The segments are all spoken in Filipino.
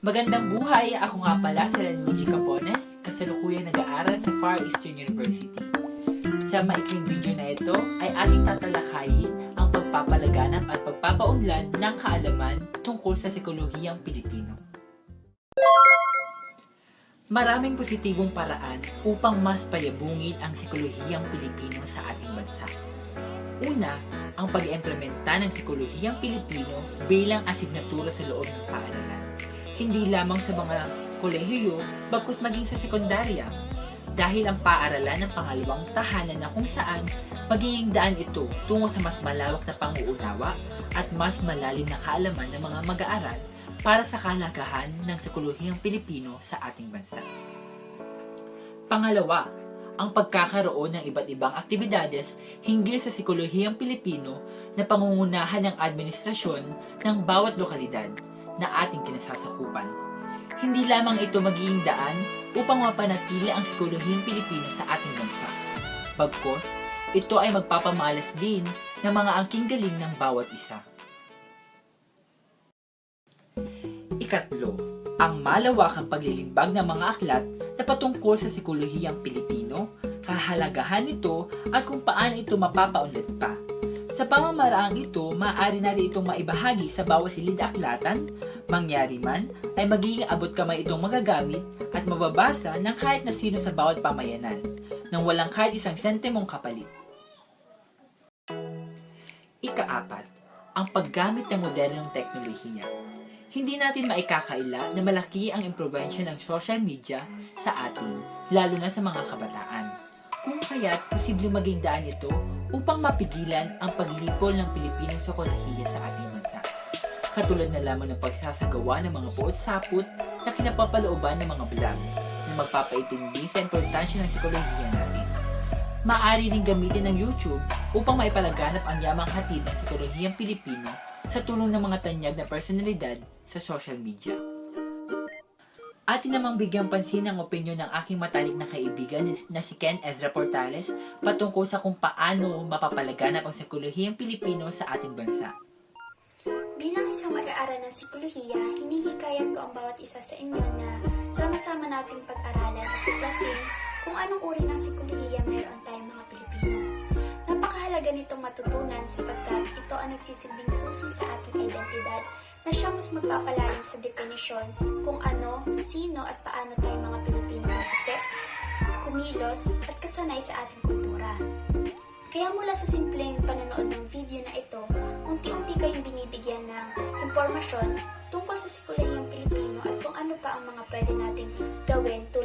Magandang buhay! Ako nga pala si Renmuji Capones, kasalukuyang nag-aaral sa Far Eastern University. Sa maikling video na ito ay ating tatalakayin ang pagpapalaganap at pagpapaunlad ng kaalaman tungkol sa psikolohiyang Pilipino. Maraming positibong paraan upang mas payabungin ang psikolohiyang Pilipino sa ating bansa. Una, ang pag-implementa ng psikolohiyang Pilipino bilang asignatura sa loob ng paaralan. Hindi lamang sa mga kolehiyo, bagkus maging sa sekundarya. Dahil ang paaralan ng pangalawang tahanan na kung saan magiging daan ito tungo sa mas malawak na panguunawa at mas malalim na kaalaman ng mga mag-aaral para sa kalagahan ng psikolohiyang Pilipino sa ating bansa. Pangalawa, ang pagkakaroon ng iba't ibang aktibidades hinggil sa psikolohiyang Pilipino na pangungunahan ng administrasyon ng bawat lokalidad na ating kinasasakupan. Hindi lamang ito magiging daan upang mapanatili ang psikolohiyang Pilipino sa ating bansa. Bagkos, ito ay magpapamalas din ng mga angking galing ng bawat isa. Ikatlo, ang malawakang paglilimbag ng mga aklat na patungkol sa psikolohiyang Pilipino, kahalagahan nito at kung paano ito mapapaunlad pa. Sa pamamaraang ito, maaari natin itong maibahagi sa bawat silid aklatan, mangyari man, ay magiging abot kamay itong magagamit at mababasa ng kahit na sino sa bawat pamayanan, nang walang kahit isang sentimong kapalit. Ikaapat, ang paggamit ng modernong teknolohiya. Hindi natin maikakaila na malaki ang impluensya ng social media sa atin, lalo na sa mga kabataan. Kung kaya't posibleng maging daan ito upang mapigilan ang paglipol ng Pilipinong psikolohiya sa ating bansa. Katulad na lamang ng pagsasagawa ng mga puot-sapot na kinapapalooban ng mga vlog na magpapaitindi sa importansya ng psikolohiya natin. Maaari rin gamitin ng YouTube upang maipalaganap ang yamang hatid ng psikolohiyang Pilipino sa tulong ng mga tanyag na personalidad sa social media. Atin namang bigyang pansin ang opinyon ng aking matalik na kaibigan na si Ken Ezra Portales patungkol sa kung paano mapapalaganap ang psikolohiyang Pilipino sa ating bansa. Bilang isang mag-aaral ng psikolohiya, hinihikayat ko ang bawat isa sa inyo na sama-sama nating pag-aralan at tuklasin kung anong uri ng psikolohiya mayroon tayong mga Pilipino. Napakahalaga nitong matutunan sapagkat ang nagsisilbing susi sa ating identidad na siya mas magpapalalim sa definisyon kung ano, sino at paano tayong mga Pilipino mag-isip, kumilos at kasanay sa ating kultura. Kaya mula sa simpleng panonood ng video na ito, unti-unti kayong binibigyan ng impormasyon tungkol sa psikolohiyang Pilipino at kung ano pa ang mga pwede nating gawin tulad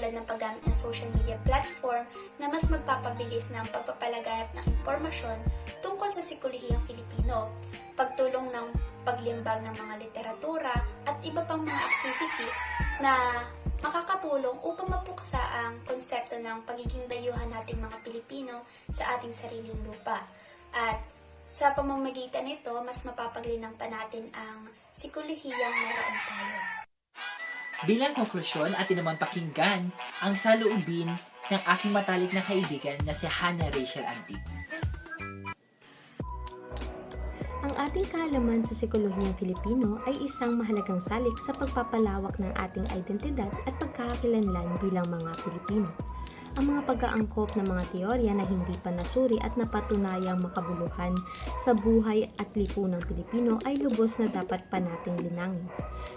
platform na mas magpapabilis ng pagpapalaganap ng impormasyon tungkol sa psikolohiyang Pilipino, pagtulong ng paglimbag ng mga literatura at iba pang mga activities na makakatulong upang mapuksa ang konsepto ng pagiging dayuhan nating mga Pilipino sa ating sariling lupa. At sa pamamagitan nito, mas mapapaglinang pa natin ang psikolohiyang meron tayo. Bilang konklusyon, atin naman pakinggan ang saloobin ng aking matalik na kaibigan na si Hannah Rachel Antique. Ang ating kaalaman sa psikolohiyang Filipino ay isang mahalagang salik sa pagpapalawak ng ating identidad at pagkakakilanlan bilang mga Pilipino. Ang mga pag-aangkop ng mga teorya na hindi pa nasuri at napatunayang makabuluhan sa buhay at lipunang Pilipino ay lubos na dapat pa nating linangin.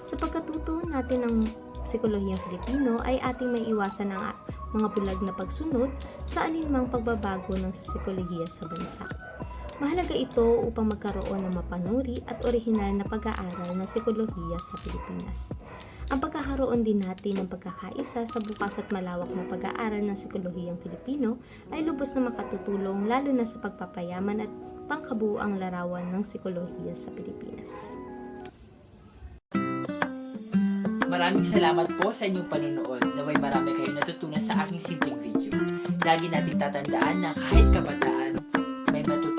Sa pagkatuto natin ng psikolohiyang Filipino ay ating may iwasan ang mga bulag na pagsunod sa alinmang pagbabago ng psikolohiya sa bansa. Mahalaga ito upang magkaroon ng mapanuri at orihinal na pag-aaral ng psikolohiya sa Pilipinas. Ang pagkakaroon din natin ng pagkakaisa sa bukas at malawak na pag-aaral ng psikolohiyang Filipino ay lubos na makatutulong lalo na sa pagpapayaman at pangkabuang larawan ng psikolohiya sa Pilipinas. Maraming salamat po sa inyong panonood. Naway marami kayong natutunan aking simpleng video. Lagi nating tatandaan na kahit kabataan, may matutunan